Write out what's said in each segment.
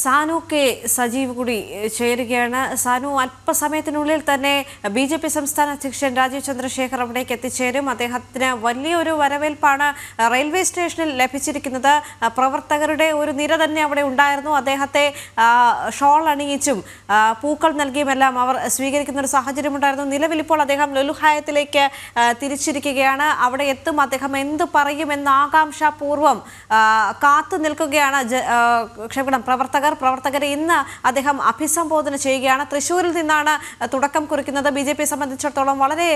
Sanu K Sajeev കൂടി ചേരുകയാണ്. സാനു അല്പസമയത്തിനുള്ളിൽ തന്നെ ബി ജെ പി സംസ്ഥാന അധ്യക്ഷൻ രാജീവ് ചന്ദ്രശേഖർ അവിടേക്ക് എത്തിച്ചേരും. അദ്ദേഹത്തിന് വലിയൊരു വരവേൽപ്പാണ് റെയിൽവേ സ്റ്റേഷനിൽ ലഭിച്ചിരിക്കുന്നത്. പ്രവർത്തകരുടെ ഒരു നിര തന്നെ അവിടെ ഉണ്ടായിരുന്നു. അദ്ദേഹത്തെ ഷോൾ അണിയിച്ചും പൂക്കൾ നൽകിയുമെല്ലാം അവർ സ്വീകരിക്കുന്ന ഒരു സാഹചര്യമുണ്ടായിരുന്നു നിലവിൽ ഇപ്പോൾ അദ്ദേഹം ലുലുഹായത്തിലേക്ക് തിരിച്ചിരിക്കുകയാണ്. അവിടെ എത്തും. അദ്ദേഹം എന്ത് പറയുമെന്ന് ആകാംക്ഷാപൂർവം കാത്തു നിൽക്കുകയാണ് ക്ഷമിക്കണം പ്രവർത്തകർ പ്രവർത്തകരെ ഇന്ന് അദ്ദേഹം അഭിസംബോധന ചെയ്യുകയാണ്. തൃശ്ശൂരിൽ നിന്നാണ് തുടക്കം കുറിക്കുന്നത്. ബി സംബന്ധിച്ചിടത്തോളം വളരെ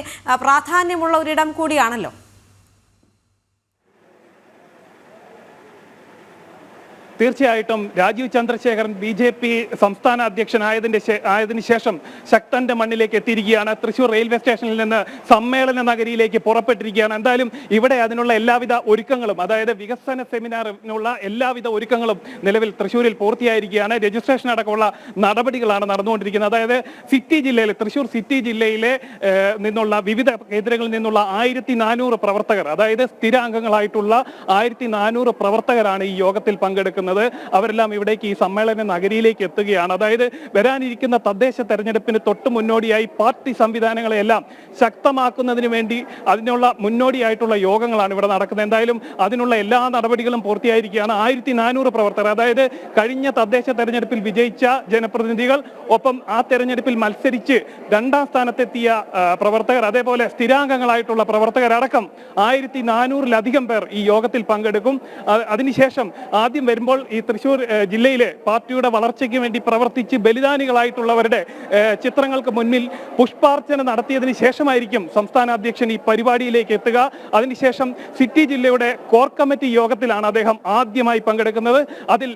പ്രാധാന്യമുള്ള ഒരിടം കൂടിയാണല്ലോ. തീർച്ചയായിട്ടും Rajeev Chandrasekharan B J P സംസ്ഥാന അധ്യക്ഷനായതിന്റെ ആയതിനു ശേഷം ശക്തന്റെ മണ്ണിലേക്ക് എത്തിയിരിക്കുകയാണ്. തൃശൂർ റെയിൽവേ സ്റ്റേഷനിൽ നിന്ന് സമ്മേളന നഗരിയിലേക്ക് പുറപ്പെട്ടിരിക്കുകയാണ്. എന്തായാലും ഇവിടെ അതിനുള്ള എല്ലാവിധ ഒരുക്കങ്ങളും അതായത് വികസന സെമിനാറിനുള്ള എല്ലാവിധ ഒരുക്കങ്ങളും നിലവിൽ തൃശ്ശൂരിൽ പൂർത്തിയായിരിക്കുകയാണ്. രജിസ്ട്രേഷൻ അടക്കമുള്ള നടപടികളാണ് നടന്നുകൊണ്ടിരിക്കുന്നത്. അതായത് സിറ്റി ജില്ലയിലെ തൃശൂർ സിറ്റി ജില്ലയിലെ നിന്നുള്ള വിവിധ കേന്ദ്രങ്ങളിൽ നിന്നുള്ള ആയിരത്തി പ്രവർത്തകർ അതായത് സ്ഥിരാംഗങ്ങളായിട്ടുള്ള ആയിരത്തി പ്രവർത്തകരാണ് ഈ യോഗത്തിൽ പങ്കെടുക്കുന്നത്. അവരെല്ലാം ഇവിടേക്ക് ഈ സമ്മേളന നഗരിയിലേക്ക് എത്തുകയാണ്. അതായത് വരാനിരിക്കുന്ന തദ്ദേശ തെരഞ്ഞെടുപ്പിന് തൊട്ട് മുന്നോടിയായി പാർട്ടി സംവിധാനങ്ങളെല്ലാം ശക്തമാക്കുന്നതിന് വേണ്ടി അതിനുള്ള മുന്നോടിയായിട്ടുള്ള യോഗങ്ങളാണ് ഇവിടെ നടക്കുന്നത്. എന്തായാലും അതിനുള്ള എല്ലാ നടപടികളും പൂർത്തിയായിരിക്കുകയാണ്. ആയിരത്തി നാനൂറ് പ്രവർത്തകർ അതായത് കഴിഞ്ഞ തദ്ദേശ തെരഞ്ഞെടുപ്പിൽ വിജയിച്ച ജനപ്രതിനിധികൾ ഒപ്പം ആ തെരഞ്ഞെടുപ്പിൽ മത്സരിച്ച് രണ്ടാം സ്ഥാനത്തെത്തിയ പ്രവർത്തകർ അതേപോലെ സ്ഥിരാംഗങ്ങളായിട്ടുള്ള പ്രവർത്തകരടക്കം ആയിരത്തി നാനൂറിലധികം പേർ ഈ യോഗത്തിൽ പങ്കെടുക്കും. അതിനുശേഷം ആദ്യം വരുമ്പോൾ ഈ തൃശ്ശൂർ ജില്ലയിലെ പാർട്ടിയുടെ വളർച്ചയ്ക്ക് വേണ്ടി പ്രവർത്തിച്ച് ബലിദാനികളായിട്ടുള്ളവരുടെ ചിത്രങ്ങൾക്ക് മുന്നിൽ പുഷ്പാർച്ചന നടത്തിയതിന് ശേഷമായിരിക്കും സംസ്ഥാന അധ്യക്ഷൻ ഈ പരിപാടിയിലേക്ക് എത്തുക. അതിനുശേഷം സിറ്റി ജില്ലയുടെ കോർ കമ്മിറ്റി യോഗത്തിലാണ് അദ്ദേഹം ആദ്യമായി പങ്കെടുക്കുന്നത്. അതിൽ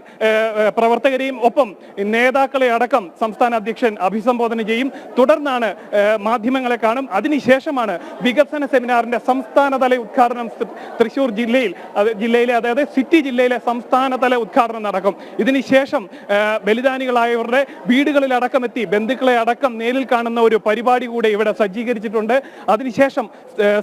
പ്രവർത്തകരെയും ഒപ്പം നേതാക്കളെ അടക്കം സംസ്ഥാന അധ്യക്ഷൻ അഭിസംബോധന ചെയ്യും. തുടർന്നാണ് മാധ്യമങ്ങളെ കാണും. അതിനുശേഷമാണ് വികസന സെമിനാറിന്റെ സംസ്ഥാനതല ഉദ്ഘാടനം തൃശൂർ ജില്ലയിൽ ജില്ലയിലെ അതായത് സിറ്റി ജില്ലയിലെ സംസ്ഥാനതല ഉദ്ഘാടനം നടക്കും. ഇതിനുശേഷം ബലിദാനികളായവരുടെ വീടുകളിൽ അടക്കം എത്തി ബന്ധുക്കളെ അടക്കം നേരിൽ കാണുന്ന ഒരു പരിപാടി കൂടെ ഇവിടെ സജ്ജീകരിച്ചിട്ടുണ്ട്. അതിനുശേഷം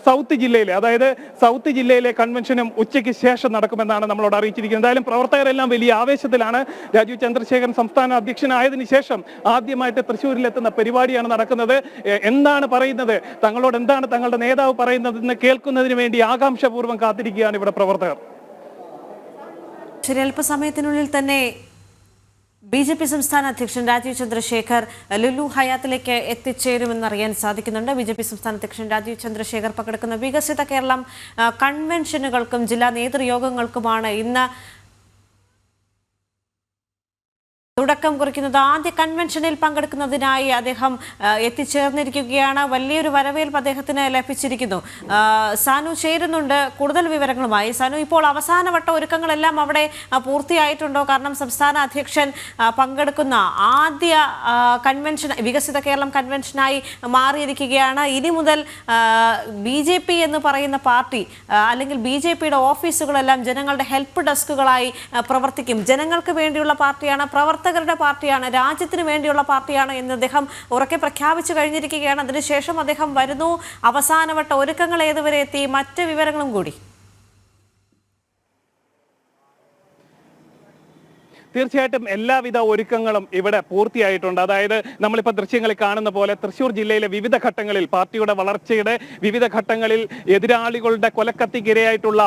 സൗത്ത് ജില്ലയിലെ അതായത് സൗത്ത് ജില്ലയിലെ കൺവെൻഷനും ഉച്ചയ്ക്ക് ശേഷം നടക്കുമെന്നാണ് നമ്മളോട് അറിയിച്ചിരിക്കുന്നത്. എന്തായാലും പ്രവർത്തകരെല്ലാം വലിയ ആവേശത്തിലാണ്. രാജീവ് ചന്ദ്രശേഖരൻ സംസ്ഥാന അധ്യക്ഷനായതിനു ശേഷം ആദ്യമായിട്ട് തൃശ്ശൂരിലെത്തുന്ന പരിപാടിയാണ് നടക്കുന്നത്. എന്താണ് പറയുന്നത്? തങ്ങളോട് എന്താണ് തങ്ങളുടെ നേതാവ് പറയുന്നതെന്ന് കേൾക്കുന്നതിന് വേണ്ടി ആകാംക്ഷപൂർവം കാത്തിരിക്കുകയാണ് ഇവിടെ പ്രവർത്തകർ. ശരി സമയത്തിനുള്ളിൽ തന്നെ ബി ജെ പി സംസ്ഥാന അധ്യക്ഷൻ രാജീവ് ചന്ദ്രശേഖർ ലുലു ഹയാത്തിലേക്ക് എത്തിച്ചേരുമെന്നറിയാൻ സാധിക്കുന്നുണ്ട്. ബി ജെ പി സംസ്ഥാന അധ്യക്ഷൻ രാജീവ് ചന്ദ്രശേഖർ പങ്കെടുക്കുന്ന വികസിത കേരളം കൺവെൻഷനുകൾക്കും ജില്ലാ നേതൃയോഗങ്ങൾക്കുമാണ് ഇന്ന് തുടക്കം കുറിക്കുന്നത് ആദ്യ കൺവെൻഷനിൽ പങ്കെടുക്കുന്നതിനായി അദ്ദേഹം എത്തിച്ചേർന്നിരിക്കുകയാണ്. വലിയൊരു വരവേൽപ്പ് അദ്ദേഹത്തിന് ലഭിച്ചിരിക്കുന്നു. സാനു ചേരുന്നുണ്ട് കൂടുതൽ വിവരങ്ങളുമായി. സാനു ഇപ്പോൾ അവസാനവട്ട ഒരുക്കങ്ങളെല്ലാം അവിടെ പൂർത്തിയായിട്ടുണ്ടോ? കാരണം സംസ്ഥാന അധ്യക്ഷൻ പങ്കെടുക്കുന്ന ആദ്യ കൺവെൻഷൻ വികസിത കേരളം കൺവെൻഷനായി മാറിയിരിക്കുകയാണ്. ഇനി മുതൽ ബി ജെ പി എന്ന് പറയുന്ന പാർട്ടി അല്ലെങ്കിൽ ബി ജെ പിയുടെ ഓഫീസുകളെല്ലാം ജനങ്ങളുടെ ഹെൽപ്പ് ഡെസ്കുകളായി പ്രവർത്തിക്കും. ജനങ്ങൾക്ക് വേണ്ടിയുള്ള പാർട്ടിയാണ് പ്രവർത്തകരുടെ പാർട്ടിയാണ് രാജ്യത്തിന് വേണ്ടിയുള്ള പാർട്ടിയാണ് എന്ന് അദ്ദേഹം ഉറക്കെ പ്രഖ്യാപിച്ചു കഴിഞ്ഞിരിക്കുകയാണ്. അതിനുശേഷം അദ്ദേഹം വരുന്നു. അവസാനവട്ട ഒരുക്കങ്ങൾ ഏതുവരെ എത്തി? മറ്റ് വിവരങ്ങളും കൂടി. തീർച്ചയായിട്ടും എല്ലാവിധ ഒരുക്കങ്ങളും ഇവിടെ പൂർത്തിയായിട്ടുണ്ട്. അതായത് നമ്മളിപ്പോൾ ദൃശ്യങ്ങളിൽ കാണുന്ന പോലെ തൃശ്ശൂർ ജില്ലയിലെ വിവിധ ഘട്ടങ്ങളിൽ പാർട്ടിയുടെ വളർച്ചയുടെ വിവിധ ഘട്ടങ്ങളിൽ എതിരാളികളുടെ കൊലക്കത്തിക്കിരയായിട്ടുള്ള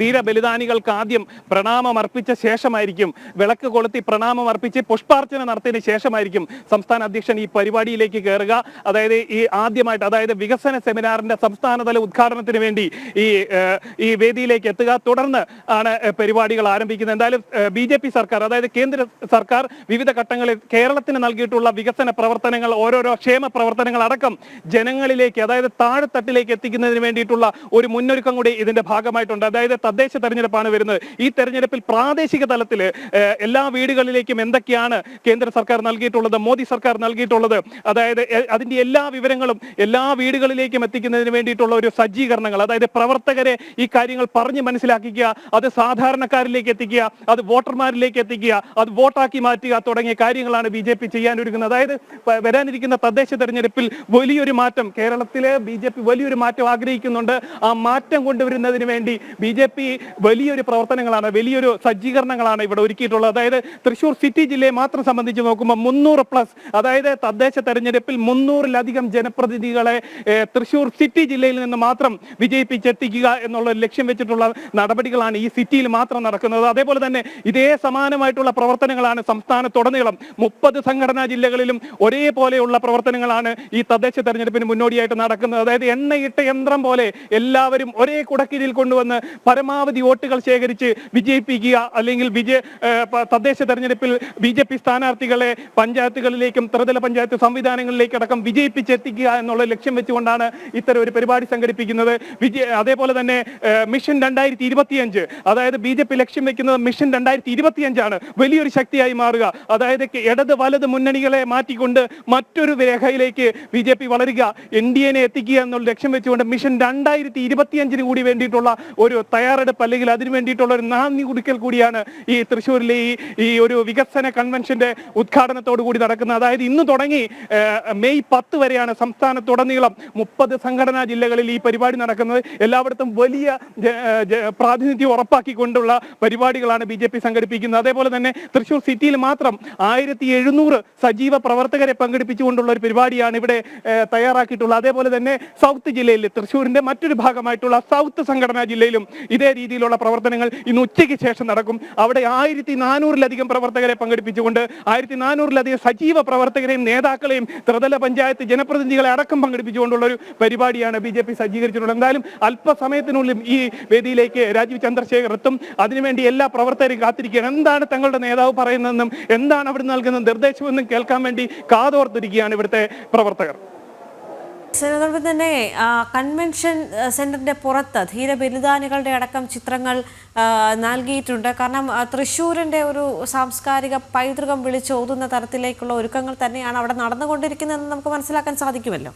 ധീരബലിദാനികൾക്ക് ആദ്യം പ്രണാമം അർപ്പിച്ച ശേഷമായിരിക്കും വിളക്ക് കൊളുത്തി പ്രണാമം അർപ്പിച്ച് പുഷ്പാർച്ചന നടത്തിയതിന് ശേഷമായിരിക്കും സംസ്ഥാന അധ്യക്ഷൻ ഈ പരിപാടിയിലേക്ക് കയറുക അതായത് ഈ ആദ്യമായിട്ട് അതായത് വികസന സെമിനാറിന്റെ സംസ്ഥാനതല ഉദ്ഘാടനത്തിന് വേണ്ടി ഈ ഈ വേദിയിലേക്ക് എത്തുക. തുടർന്ന് ആണ് പരിപാടികൾ ആരംഭിക്കുന്നത്. എന്തായാലും ബി സർക്കാർ അതായത് കേന്ദ്ര സർക്കാർ വിവിധ ഘട്ടങ്ങളിൽ കേരളത്തിന് നൽകിയിട്ടുള്ള വികസന പ്രവർത്തനങ്ങൾ ഓരോരോ ക്ഷേമ പ്രവർത്തനങ്ങൾ അടക്കം ജനങ്ങളിലേക്ക് അതായത് താഴെത്തട്ടിലേക്ക് എത്തിക്കുന്നതിന് വേണ്ടിയിട്ടുള്ള ഒരു മുന്നൊരുക്കം കൂടി ഇതിന്റെ ഭാഗമായിട്ടുണ്ട്. അതായത് തദ്ദേശ തെരഞ്ഞെടുപ്പാണ് വരുന്നത്. ഈ തെരഞ്ഞെടുപ്പിൽ പ്രാദേശിക തലത്തിൽ എല്ലാ വീടുകളിലേക്കും എന്തൊക്കെയാണ് കേന്ദ്ര സർക്കാർ നൽകിയിട്ടുള്ളത് മോദി സർക്കാർ നൽകിയിട്ടുള്ളത് അതായത് അതിന്റെ എല്ലാ വിവരങ്ങളും എല്ലാ വീടുകളിലേക്കും എത്തിക്കുന്നതിന് വേണ്ടിയിട്ടുള്ള ഒരു സജ്ജീകരണങ്ങൾ അതായത് പ്രവർത്തകരെ ഈ കാര്യങ്ങൾ പറഞ്ഞ് മനസ്സിലാക്കിക്കുക അത് സാധാരണക്കാരിലേക്ക് എത്തിക്കുക അത് വോട്ടർമാരിലേക്ക് എത്തിക്കുക അത് വോട്ടാക്കി മാറ്റുക തുടങ്ങിയ കാര്യങ്ങളാണ് ബി ജെ പി ചെയ്യാൻ ഒരുങ്ങുന്നത് അതായത് വരാനിരിക്കുന്ന തദ്ദേശ തെരഞ്ഞെടുപ്പിൽ വലിയൊരു മാറ്റം കേരളത്തിലെ ബി ജെ പി വലിയൊരു മാറ്റം ആഗ്രഹിക്കുന്നുണ്ട്. ആ മാറ്റം കൊണ്ടുവരുന്നതിന് വേണ്ടി ബി ജെ പി വലിയൊരു പ്രവർത്തനങ്ങളാണ് വലിയൊരു സജ്ജീകരണങ്ങളാണ് ഇവിടെ ഒരുക്കിയിട്ടുള്ളത്. അതായത് തൃശൂർ സിറ്റി ജില്ലയെ മാത്രം സംബന്ധിച്ച് നോക്കുമ്പോൾ മുന്നൂറ് പ്ലസ് അതായത് തദ്ദേശ തെരഞ്ഞെടുപ്പിൽ മുന്നൂറിലധികം ജനപ്രതിനിധികളെ തൃശൂർ സിറ്റി ജില്ലയിൽ നിന്ന് മാത്രം വിജയിപ്പിച്ചെത്തിക്കുക എന്നുള്ള ലക്ഷ്യം വെച്ചിട്ടുള്ള നടപടികളാണ് ഈ സിറ്റിയിൽ മാത്രം നടക്കുന്നത്. അതേപോലെ തന്നെ ഇതേ സമാനമായിട്ടുള്ള പ്രവർത്തനങ്ങളാണ് സംസ്ഥാനത്തുടനീളം മുപ്പത് സംഘടനാ ജില്ലകളിലും ഒരേപോലെയുള്ള പ്രവർത്തനങ്ങളാണ് ഈ തദ്ദേശ തെരഞ്ഞെടുപ്പിന് മുന്നോടിയായിട്ട് നടക്കുന്നത്. അതായത് എണ്ണയിട്ട യന്ത്രം പോലെ എല്ലാവരും ഒരേ കുടക്കീഴിൽ കൊണ്ടുവന്ന് പരമാവധി വോട്ടുകൾ ശേഖരിച്ച് വിജയിപ്പിക്കുക അല്ലെങ്കിൽ വിജയ തദ്ദേശ തെരഞ്ഞെടുപ്പിൽ ബി ജെ പി സ്ഥാനാർത്ഥികളെ പഞ്ചായത്തുകളിലേക്കും ത്രിതല പഞ്ചായത്ത് സംവിധാനങ്ങളിലേക്കും അടക്കം വിജയിപ്പിച്ചെത്തിക്കുക എന്നുള്ള ലക്ഷ്യം വെച്ചുകൊണ്ടാണ് ഇത്തരം ഒരു പരിപാടി സംഘടിപ്പിക്കുന്നത്. വിജയ അതേപോലെ തന്നെ മിഷൻ രണ്ടായിരത്തി ഇരുപത്തിയഞ്ച് അതായത് ബി ജെ പി ലക്ഷ്യം വെക്കുന്നത് മിഷൻ രണ്ടായിരത്തി ഇരുപത്തിയഞ്ചാണ്. വലിയൊരു ശക്തിയായി മാറുക. അതായത് ഇടത് വലത് മുന്നണികളെ മാറ്റിക്കൊണ്ട് മറ്റൊരു രേഖയിലേക്ക് ബി ജെ പി വളരുക. എൻ ഡി എനെ എത്തിക്കുക എന്നുള്ള ലക്ഷ്യം വെച്ചുകൊണ്ട് മിഷൻ രണ്ടായിരത്തി ഇരുപത്തിയഞ്ചിന് കൂടി വേണ്ടിയിട്ടുള്ള ഒരു തയ്യാറെടുപ്പ് അല്ലെങ്കിൽ അതിന് വേണ്ടിയിട്ടുള്ള ഒരു നാന്ദി കുടിക്കൽ കൂടിയാണ് ഈ തൃശ്ശൂരിലെ ഈ ഈ ഒരു വികസന കൺവെൻഷന്റെ ഉദ്ഘാടനത്തോടു കൂടി നടക്കുന്നത്. അതായത് ഇന്ന് തുടങ്ങി മെയ് പത്ത് വരെയാണ് സംസ്ഥാനത്തുടനീളം മുപ്പത് സംഘടനാ ജില്ലകളിൽ ഈ പരിപാടി നടക്കുന്നത്. എല്ലായിടത്തും വലിയ പ്രാതിനിധ്യം ഉറപ്പാക്കിക്കൊണ്ടുള്ള പരിപാടികളാണ് ബി ജെ പി സംഘടിപ്പിക്കുന്നത്. അതേപോലെ തന്നെ തൃശ്ശൂർ സിറ്റിയിൽ മാത്രം ആയിരത്തി എഴുന്നൂറ് സജീവ പ്രവർത്തകരെ പങ്കെടുപ്പിച്ചുകൊണ്ടുള്ള ഒരു പരിപാടിയാണ് ഇവിടെ തയ്യാറാക്കിയിട്ടുള്ളത്. അതേപോലെ തന്നെ സൗത്ത് ജില്ലയിൽ തൃശ്ശൂരിന്റെ മറ്റൊരു ഭാഗമായിട്ടുള്ള സൗത്ത് സംഘടനാ ജില്ലയിലും ഇതേ രീതിയിലുള്ള പ്രവർത്തനങ്ങൾ ഇന്ന് ഉച്ചയ്ക്ക് ശേഷം നടക്കും. അവിടെ ആയിരത്തി നാനൂറിലധികം പ്രവർത്തകരെ പങ്കെടുപ്പിച്ചുകൊണ്ട് ആയിരത്തി നാനൂറിലധികം സജീവ പ്രവർത്തകരെയും നേതാക്കളെയും ത്രിതല പഞ്ചായത്ത് ജനപ്രതിനിധികളെ അടക്കം പങ്കെടുപ്പിച്ചുകൊണ്ടുള്ള ഒരു പരിപാടിയാണ് ബി ജെ പി സജ്ജീകരിച്ചിട്ടുള്ളത്. എന്തായാലും അല്പസമയത്തിനുള്ളിൽ ഈ വേദിയിലേക്ക് രാജീവ് ചന്ദ്രശേഖർ എത്തും. അതിനുവേണ്ടി എല്ലാ പ്രവർത്തകരും കാത്തിരിക്കുകയാണ്. എന്താണ് തങ്ങളുടെ നേതാവ് പറയുന്നതെന്നും എന്താണ് അവിടെ നൽകുന്ന നിർദ്ദേശമെന്നും കേൾക്കാൻ വേണ്ടി കാതോർത്തിരിക്കുകയാണ് ഇവിടുത്തെ പ്രവർത്തകർ. തന്നെ കൺവെൻഷൻ സെന്ററിന്റെ പുറത്ത് ധീര ബലിദാനികളുടെ അടക്കം ചിത്രങ്ങൾ നൽകിയിട്ടുണ്ട്. കാരണം തൃശ്ശൂരിന്റെ ഒരു സാംസ്കാരിക പൈതൃകം വിളിച്ചോതുന്ന തരത്തിലേക്കുള്ള ഒരുക്കങ്ങൾ തന്നെയാണ് അവിടെ നടന്നുകൊണ്ടിരിക്കുന്നതെന്ന് നമുക്ക് മനസ്സിലാക്കാൻ സാധിക്കുമല്ലോ.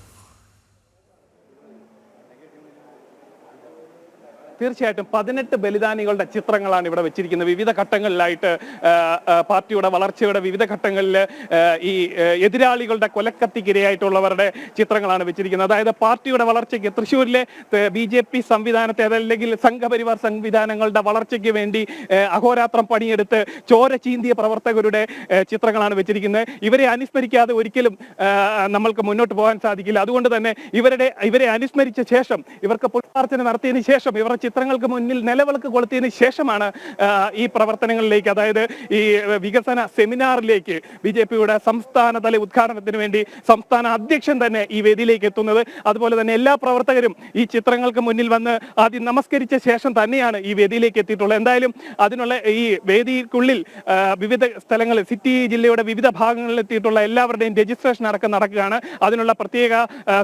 തീർച്ചയായിട്ടും പതിനെട്ട് ബലിദാനികളുടെ ചിത്രങ്ങളാണ് ഇവിടെ വെച്ചിരിക്കുന്നത്. വിവിധ ഘട്ടങ്ങളിലായിട്ട് പാർട്ടിയുടെ വളർച്ചയുടെ വിവിധ ഘട്ടങ്ങളിൽ ഈ എതിരാളികളുടെ കൊലക്കത്തിക്കിരയായിട്ടുള്ളവരുടെ ചിത്രങ്ങളാണ് വെച്ചിരിക്കുന്നത്. അതായത് പാർട്ടിയുടെ വളർച്ചയ്ക്ക് തൃശ്ശൂരിലെ ബി ജെ പി സംവിധാനത്തെ അതല്ലെങ്കിൽ സംഘപരിവാർ സംവിധാനങ്ങളുടെ വളർച്ചയ്ക്ക് വേണ്ടി അഹോരാത്രം പണിയെടുത്ത് ചോര ചീന്തിയ പ്രവർത്തകരുടെ ചിത്രങ്ങളാണ് വെച്ചിരിക്കുന്നത്. ഇവരെ അനുസ്മരിക്കാതെ ഒരിക്കലും നമ്മൾക്ക് മുന്നോട്ട് പോകാൻ സാധിക്കില്ല. അതുകൊണ്ട് തന്നെ ഇവരുടെ ഇവരെ അനുസ്മരിച്ച ശേഷം ഇവർക്ക് പുഷ്പാർച്ചന നടത്തിയതിനു ശേഷം ഇവരുടെ ചിത്രങ്ങൾക്ക് മുന്നിൽ നിലവിളക്ക് കൊളുത്തിയതിന് ശേഷമാണ് ഈ പ്രവർത്തനങ്ങളിലേക്ക് അതായത് ഈ വികസന സെമിനാറിലേക്ക് ബി ജെ പിയുടെ സംസ്ഥാനതല ഉദ്ഘാടനത്തിന് വേണ്ടി സംസ്ഥാന അധ്യക്ഷൻ തന്നെ ഈ വേദിയിലേക്ക് എത്തുന്നത്. അതുപോലെ തന്നെ എല്ലാ പ്രവർത്തകരും ഈ ചിത്രങ്ങൾക്ക് മുന്നിൽ വന്ന് ആദ്യം നമസ്കരിച്ച ശേഷം തന്നെയാണ് ഈ വേദിയിലേക്ക് എത്തിയിട്ടുള്ളത്. എന്തായാലും അതിനുള്ള ഈ വേദിക്കുള്ളിൽ വിവിധ സ്ഥലങ്ങളിൽ സിറ്റി ജില്ലയുടെ വിവിധ ഭാഗങ്ങളിൽ എത്തിയിട്ടുള്ള എല്ലാവരുടെയും രജിസ്ട്രേഷൻ അടക്കം നടക്കുകയാണ്. അതിനുള്ള പ്രത്യേക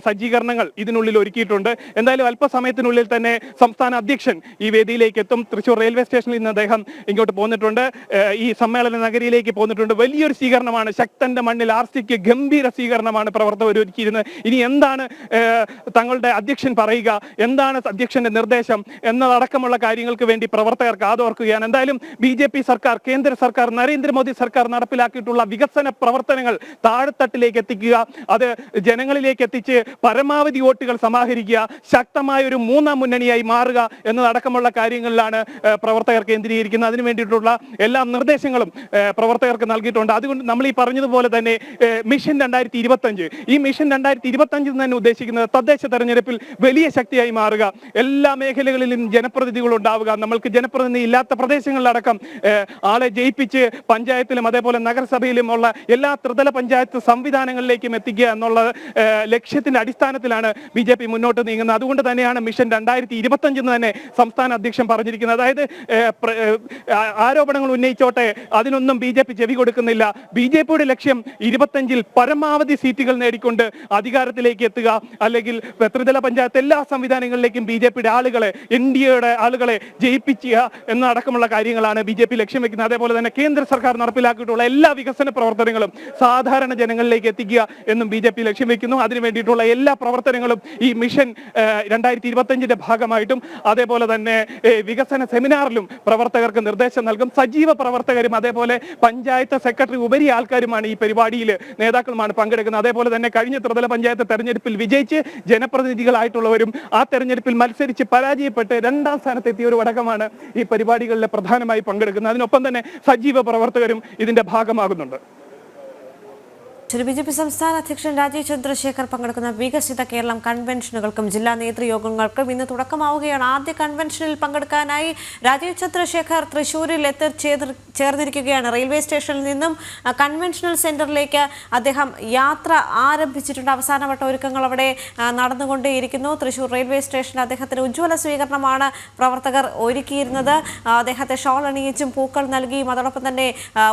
സജ്ജീകരണങ്ങൾ ഇതിനുള്ളിൽ ഒരുക്കിയിട്ടുണ്ട്. എന്തായാലും അല്പസമയത്തിനുള്ളിൽ തന്നെ സംസ്ഥാന അധ്യക്ഷൻ ഈ വേദിയിലേക്ക് എത്തും. തൃശൂർ റെയിൽവേ സ്റ്റേഷനിൽ നിന്ന് അദ്ദേഹം ഇങ്ങോട്ട് പോന്നിട്ടുണ്ട്. ഈ സമ്മേളന നഗരിയിലേക്ക് പോന്നിട്ടുണ്ട്. വലിയൊരു സ്വീകരണമാണ്. ശക്തന്റെ മണ്ണിൽ ആർ സിക്ക് ഗംഭീര സ്വീകരണമാണ് പ്രവർത്തകർ ഒരുക്കിയിരുന്നത്. ഇനി എന്താണ് തങ്ങളുടെ അധ്യക്ഷൻ പറയുക? എന്താണ് അധ്യക്ഷന്റെ നിർദ്ദേശം? എന്നതടക്കമുള്ള കാര്യങ്ങൾക്ക് വേണ്ടി പ്രവർത്തകർ കാതോർക്കുകയാണ് എന്തായാലും ബി ജെ പി സർക്കാർ കേന്ദ്ര സർക്കാർ നരേന്ദ്രമോദി സർക്കാർ നടപ്പിലാക്കിയിട്ടുള്ള വികസന പ്രവർത്തനങ്ങൾ താഴെത്തട്ടിലേക്ക് എത്തിക്കുക. അത് ജനങ്ങളിലേക്ക് എത്തിച്ച് പരമാവധി വോട്ടുകൾ സമാഹരിക്കുക. ശക്തമായ ഒരു മൂന്നാം മുന്നണിയായി മാറുക. എന്നതടക്കമുള്ള കാര്യങ്ങളിലാണ് പ്രവർത്തകർ കേന്ദ്രീകരിക്കുന്നത്. അതിനു വേണ്ടിയിട്ടുള്ള എല്ലാ നിർദ്ദേശങ്ങളും പ്രവർത്തകർക്ക് നൽകിയിട്ടുണ്ട്. അതുകൊണ്ട് നമ്മൾ ഈ പറഞ്ഞതുപോലെ തന്നെ മിഷൻ രണ്ടായിരത്തി ഇരുപത്തഞ്ച് ഈ മിഷൻ രണ്ടായിരത്തി ഇരുപത്തഞ്ചിൽ തന്നെ ഉദ്ദേശിക്കുന്നത് തദ്ദേശ തെരഞ്ഞെടുപ്പിൽ വലിയ ശക്തിയായി മാറുക. എല്ലാ മേഖലകളിലും ജനപ്രതിനിധികൾ ഉണ്ടാവുക. നമ്മൾക്ക് ജനപ്രതിനിധി ഇല്ലാത്ത പ്രദേശങ്ങളിലടക്കം ആളെ ജയിപ്പിച്ച് പഞ്ചായത്തിലും അതേപോലെ നഗരസഭയിലും ഉള്ള എല്ലാ ത്രിതല പഞ്ചായത്ത് സംവിധാനങ്ങളിലേക്കും എത്തിക്കുക എന്നുള്ള ലക്ഷ്യത്തിന്റെ അടിസ്ഥാനത്തിലാണ് ബി മുന്നോട്ട് നീങ്ങുന്നത്. അതുകൊണ്ട് തന്നെയാണ് മിഷൻ രണ്ടായിരത്തി ഇരുപത്തഞ്ച് എന്ന് തന്നെ സംസ്ഥാന അധ്യക്ഷൻ പറഞ്ഞിരിക്കുന്നത്. അതായത് ആരോപണങ്ങൾ ഉന്നയിച്ചോട്ടെ അതിനൊന്നും ബി ജെ പി ചെവി കൊടുക്കുന്നില്ല. ബി ജെ പിയുടെ ലക്ഷ്യം ഇരുപത്തഞ്ചിൽ പരമാവധി സീറ്റുകൾ നേടിക്കൊണ്ട് അധികാരത്തിലേക്ക് എത്തുക അല്ലെങ്കിൽ ത്രിതല പഞ്ചായത്ത് എല്ലാ സംവിധാനങ്ങളിലേക്കും ബി ജെ പിയുടെ ആളുകളെ എൻ ഡി എയുടെ ആളുകളെ ജയിപ്പിക്കുക എന്നടക്കമുള്ള കാര്യങ്ങളാണ് ബി ജെ പി ലക്ഷ്യം വെക്കുന്നത്. അതേപോലെ തന്നെ കേന്ദ്ര സർക്കാർ നടപ്പിലാക്കിയിട്ടുള്ള എല്ലാ വികസന പ്രവർത്തനങ്ങളും സാധാരണ ജനങ്ങളിലേക്ക് എത്തിക്കുക എന്നും ബി ജെ പി ലക്ഷ്യം വെക്കുന്നു. അതിനു വേണ്ടിയിട്ടുള്ള എല്ലാ പ്രവർത്തനങ്ങളും ഈ മിഷൻ രണ്ടായിരത്തി ഇരുപത്തഞ്ചിന്റെ ഭാഗമായിട്ടും അത് അതേപോലെ തന്നെ വികസന സെമിനാറിലും പ്രവർത്തകർക്ക് നിർദ്ദേശം നൽകും. സജീവ പ്രവർത്തകരും അതേപോലെ പഞ്ചായത്ത് സെക്രട്ടറി ഉപരി ആൾക്കാരുമാണ് ഈ പരിപാടിയിൽ നേതാക്കളുമാണ് പങ്കെടുക്കുന്നത്. അതേപോലെ തന്നെ കഴിഞ്ഞ ത്രിതല പഞ്ചായത്ത് തെരഞ്ഞെടുപ്പിൽ വിജയിച്ച് ജനപ്രതിനിധികളായിട്ടുള്ളവരും ആ തെരഞ്ഞെടുപ്പിൽ മത്സരിച്ച് പരാജയപ്പെട്ട് രണ്ടാം സ്ഥാനത്തെത്തിയ ഒരു അടക്കമാണ് ഈ പരിപാടികളിൽ പ്രധാനമായി പങ്കെടുക്കുന്നത്. അതിനൊപ്പം തന്നെ സജീവ പ്രവർത്തകരും ഇതിന്റെ ഭാഗമാകുന്നുണ്ട്. ബി ജെ പി സംസ്ഥാന അധ്യക്ഷൻ രാജീവ് ചന്ദ്രശേഖർ പങ്കെടുക്കുന്ന വികസിത കേരളം കൺവെൻഷനുകൾക്കും ജില്ലാ നേതൃയോഗങ്ങൾക്കും ഇന്ന് തുടക്കമാവുകയാണ്. ആദ്യ കൺവെൻഷനിൽ പങ്കെടുക്കാനായി രാജീവ് ചന്ദ്രശേഖർ തൃശൂരിൽ എത്തി ചേർന്നിരിക്കുകയാണ്. റെയിൽവേ സ്റ്റേഷനിൽ നിന്നും കൺവെൻഷനൽ സെന്ററിലേക്ക് അദ്ദേഹം യാത്ര ആരംഭിച്ചിട്ടുണ്ട്. അവസാനവട്ട ഒരുക്കങ്ങൾ അവിടെ നടന്നുകൊണ്ടേയിരിക്കുന്നു. തൃശൂർ റെയിൽവേ സ്റ്റേഷനിൽ അദ്ദേഹത്തിന് ഉജ്ജ്വല സ്വീകരണമാണ് പ്രവർത്തകർ ഒരുക്കിയിരുന്നത്. അദ്ദേഹത്തെ ഷോൾ അണിയിച്ചും പൂക്കൾ നൽകിയും അതോടൊപ്പം തന്നെ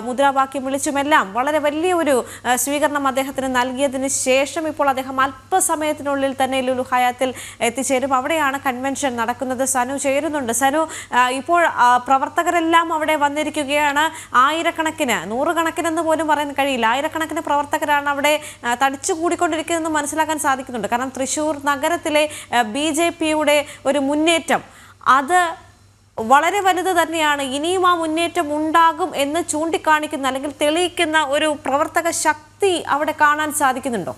മുദ്രാവാക്യം വിളിച്ചുമെല്ലാം വളരെ വലിയ ഒരു ആ, സ്വീകരണം അദ്ദേഹത്തിന് നൽകിയതിന് ശേഷം ഇപ്പോൾ അദ്ദേഹം അല്പസമയത്തിനുള്ളിൽ തന്നെ ലുലു ഹയാത്തിൽ എത്തിച്ചേരും. അവിടെയാണ് കൺവെൻഷൻ നടക്കുന്നത്. സനു ചേരുന്നുണ്ട്. സനു ഇപ്പോൾ പ്രവർത്തകരെല്ലാം അവിടെ വന്നിരിക്കുകയാണ്. ആയിരക്കണക്കിന് നൂറുകണക്കിനെന്ന് പോലും പറയാൻ കഴിയില്ല. ആയിരക്കണക്കിന് പ്രവർത്തകരാണ് അവിടെ തടിച്ചു കൂടിക്കൊണ്ടിരിക്കുന്നതെന്ന് മനസ്സിലാക്കാൻ സാധിക്കുന്നുണ്ട്. കാരണം തൃശൂർ നഗരത്തിലെ ബി ജെ പിയുടെ ഒരു മുന്നേറ്റം അത് വളരെ വലുത് തന്നെയാണ്. ഇനിയും ആ മുന്നേറ്റം ഉണ്ടാകും എന്ന് ചൂണ്ടിക്കാണിക്കുന്ന അല്ലെങ്കിൽ തെളിയിക്കുന്ന ഒരു പ്രവർത്തക ശക്തി അവിടെ കാണാൻ സാധിക്കുന്നുണ്ടോ?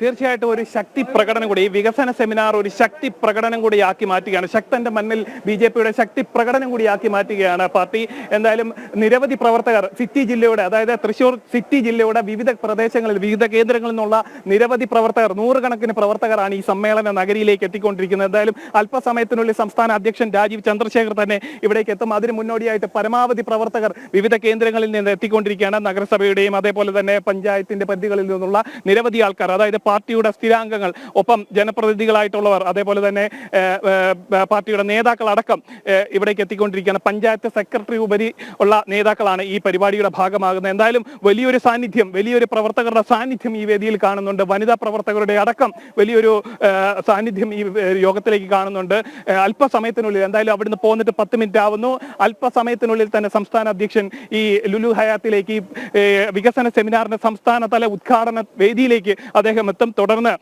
തീർച്ചയായിട്ടും ഒരു ശക്തി പ്രകടനം കൂടി ഈ വികസന സെമിനാർ ഒരു ശക്തി പ്രകടനം കൂടി ആക്കി മാറ്റുകയാണ്. ശക്തന്റെ മണ്ണിൽ ബി ജെ പിയുടെ ശക്തി പ്രകടനം കൂടി ആക്കി മാറ്റുകയാണ് പാർട്ടി. എന്തായാലും നിരവധി പ്രവർത്തകർ സിറ്റി ജില്ലയുടെ അതായത് തൃശൂർ സിറ്റി ജില്ലയുടെ വിവിധ പ്രദേശങ്ങളിൽ വിവിധ കേന്ദ്രങ്ങളിൽ നിന്നുള്ള നിരവധി പ്രവർത്തകർ നൂറുകണക്കിന് പ്രവർത്തകരാണ് ഈ സമ്മേളന നഗരിയിലേക്ക് എത്തിക്കൊണ്ടിരിക്കുന്നത്. എന്തായാലും അല്പസമയത്തിനുള്ളിൽ സംസ്ഥാന അധ്യക്ഷൻ രാജീവ് ചന്ദ്രശേഖർ തന്നെ ഇവിടേക്ക് എത്തും. അതിന് മുന്നോടിയായിട്ട് പരമാവധി പ്രവർത്തകർ വിവിധ കേന്ദ്രങ്ങളിൽ നിന്ന് എത്തിക്കൊണ്ടിരിക്കുകയാണ്. നഗരസഭയുടെയും അതേപോലെ തന്നെ പഞ്ചായത്തിന്റെ പരിധികളിൽ നിന്നുള്ള നിരവധി ആൾക്കാർ അതായത് പാർട്ടിയുടെ സ്ഥിരാംഗങ്ങൾ ഒപ്പം ജനപ്രതിനിധികളായിട്ടുള്ളവർ അതേപോലെ തന്നെ പാർട്ടിയുടെ നേതാക്കൾ അടക്കം ഇവിടേക്ക് എത്തിക്കൊണ്ടിരിക്കുകയാണ്. പഞ്ചായത്ത് സെക്രട്ടറി ഉപരി ഉള്ള നേതാക്കളാണ് ഈ പരിപാടിയുടെ ഭാഗമാകുന്നത്. എന്തായാലും വലിയൊരു സാന്നിധ്യം വലിയൊരു പ്രവർത്തകരുടെ സാന്നിധ്യം ഈ വേദിയിൽ കാണുന്നുണ്ട്. വനിതാ പ്രവർത്തകരുടെ അടക്കം വലിയൊരു സാന്നിധ്യം ഈ യോഗത്തിലേക്ക് കാണുന്നുണ്ട്. അല്പസമയത്തിനുള്ളിൽ എന്തായാലും അവിടുന്ന് പോന്നിട്ട് പത്ത് മിനിറ്റ് ആവുന്നു. അല്പസമയത്തിനുള്ളിൽ തന്നെ സംസ്ഥാന അധ്യക്ഷൻ ഈ ലുലു ഹയാത്തിലേക്ക് ഈ വികസന സെമിനാറിന്റെ സംസ്ഥാനതല ഉദ്ഘാടന വേദിയിലേക്ക് അദ്ദേഹം എത്തും തുടർന്ന്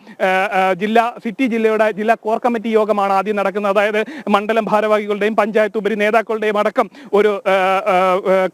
ജില്ലാ സിറ്റി ജില്ലയുടെ ജില്ലാ കോർ കമ്മിറ്റി യോഗമാണ് ആദ്യം നടക്കുന്നത്. അതായത് മണ്ഡലം ഭാരവാഹികളുടെയും പഞ്ചായത്ത് ഉപരി നേതാക്കളുടെയും അടക്കം ഒരു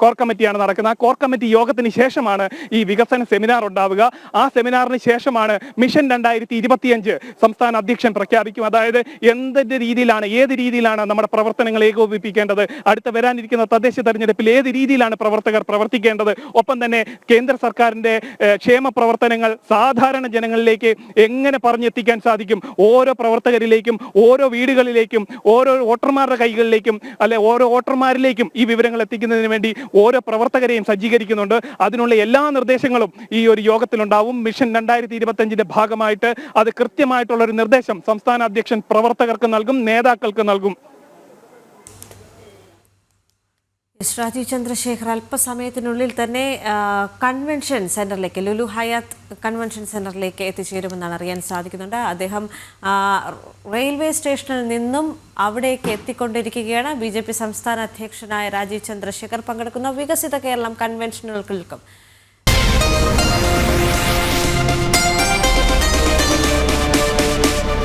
കോർ കമ്മിറ്റിയാണ് നടക്കുന്നത്. ആ കോർ കമ്മിറ്റി യോഗത്തിന് ശേഷമാണ് ഈ വികസന സെമിനാർ ഉണ്ടാവുക. ആ സെമിനാറിന് ശേഷമാണ് മിഷൻ രണ്ടായിരത്തി ഇരുപത്തിയഞ്ച് സംസ്ഥാന അധ്യക്ഷൻ പ്രഖ്യാപിക്കും. അതായത് എന്തിന്റെ രീതിയിലാണ് ഏത് രീതിയിലാണ് നമ്മുടെ പ്രവർത്തനങ്ങൾ ഏകോപിപ്പിക്കേണ്ടത്? അടുത്ത വരാനിരിക്കുന്ന തദ്ദേശ തെരഞ്ഞെടുപ്പിൽ ഏത് രീതിയിലാണ് പ്രവർത്തകർ പ്രവർത്തിക്കേണ്ടത്? ഒപ്പം തന്നെ കേന്ദ്ര സർക്കാരിന്റെ ക്ഷേമ പ്രവർത്തനങ്ങൾ സാധാരണ ജനങ്ങളിലേക്ക് എങ്ങനെ പറഞ്ഞെത്തിക്കാൻ സാധിക്കും? ഓരോ പ്രവർത്തകരിലേക്കും ഓരോ വീടുകളിലേക്കും ഓരോ വോട്ടർമാരുടെ കൈകളിലേക്കും അല്ലെ ഓരോ വോട്ടർമാരിലേക്കും ഈ വിവരങ്ങൾ എത്തിക്കുന്നതിന് വേണ്ടി ഓരോ പ്രവർത്തകരെയും സജ്ജീകരിക്കുന്നുണ്ട്. അതിനുള്ള എല്ലാ നിർദ്ദേശങ്ങളും ഈ ഒരു യോഗത്തിലുണ്ടാവും. മിഷൻ രണ്ടായിരത്തി ഇരുപത്തഞ്ചിന്റെ ഭാഗമായിട്ട് അത് കൃത്യമായിട്ടുള്ള ഒരു നിർദ്ദേശം സംസ്ഥാന അധ്യക്ഷൻ പ്രവർത്തകർക്ക് നൽകും നേതാക്കൾക്ക് നൽകും. രാജീവ് ചന്ദ്രശേഖർ അല്പസമയത്തിനുള്ളിൽ തന്നെ കൺവെൻഷൻ സെന്ററിലേക്ക് ലുലു ഹയാത്ത് കൺവെൻഷൻ സെന്ററിലേക്ക് എത്തിച്ചേരുമെന്നാണ് അറിയാൻ സാധിക്കുന്നുണ്ട്. അദ്ദേഹം റെയിൽവേ സ്റ്റേഷനിൽ നിന്നും അവിടേക്ക് എത്തിക്കൊണ്ടിരിക്കുകയാണ്. ബി സംസ്ഥാന അധ്യക്ഷനായ രാജീവ് ചന്ദ്രശേഖർ പങ്കെടുക്കുന്ന വികസിത കേരളം കൺവെൻഷനുകൾക്കും